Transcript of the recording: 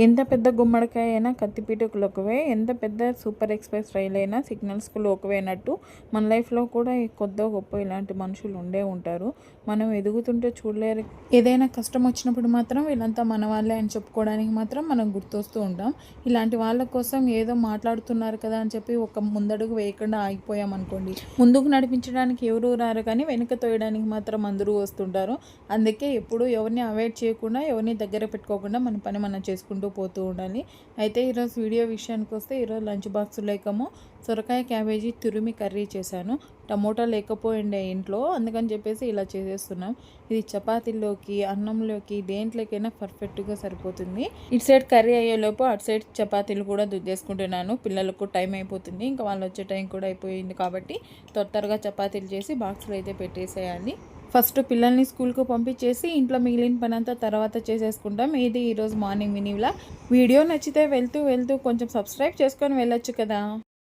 ఎంత పెద్ద గుమ్మడికాయ అయినా కత్తిపీటకు లోకువే ఎంత పెద్ద సూపర్ ఎక్స్ప్రెస్ రైలు అయినా సిగ్నల్స్కు లోకువైనట్టు మన లైఫ్లో కూడా ఈ కొద్దో గొప్ప ఇలాంటి మనుషులు ఉండే ఉంటారు. మనం ఎదుగుతుంటే చూడలేరు. ఏదైనా కష్టం వచ్చినప్పుడు మాత్రం వీళ్ళంతా మన వాళ్ళే అని చెప్పుకోవడానికి మాత్రం మనం గుర్తొస్తూ ఉంటాం. ఇలాంటి వాళ్ళ కోసం ఏదో మాట్లాడుతున్నారు కదా అని చెప్పి ఒక ముందడుగు వేయకుండా ఆగిపోయాం అనుకోండి ముందుకు నడిపించడానికి ఎవరు రారు కానీ వెనుక తోయడానికి మాత్రం అందరూ వస్తుంటారు. అందుకే ఎప్పుడు ఎవరిని అవాయిడ్ చేయకుండా ఎవరిని దగ్గర పెట్టుకోకుండా మన పని మనం చేసుకుంటూ పోతూ ఉండాలి అయితే ఈరోజు వీడియో విషయానికి వస్తే ఈరోజు లంచ్ బాక్స్ లేకమో సొరకాయ క్యాబేజీ తురిమి కర్రీ చేశాను. టమోటా లేకపోయిండే ఇంట్లో అందుకని చెప్పేసి ఇలా చేసేస్తున్నాం. ఇది చపాతీల్లోకి అన్నంలోకి దేంట్లోకైనా పర్ఫెక్ట్గా సరిపోతుంది. ఇటు సైడ్ కర్రీ అయ్యేలోపు అటు సైడ్ చపాతీలు కూడా దుద్దేసుకుంటున్నాను. పిల్లలకు టైం అయిపోతుంది. ఇంకా వాళ్ళు వచ్చే టైం కూడా అయిపోయింది కాబట్టి త్వర త్వరగా చపాతీలు చేసి బాక్స్లో అయితే పెట్టేసేయాలి ఫస్ట్ పిల్లల్ని స్కూల్కు పంపించేసి ఇంట్లో మిగిలిన పని అంతా తర్వాత చేసేసుకుంటాం. ఇది ఈరోజు మార్నింగ్ మినీవ్లా వీడియో నచ్చితే వెళ్తూ వెళ్తూ కొంచెం సబ్స్క్రైబ్ చేసుకొని వెళ్ళొచ్చు కదా.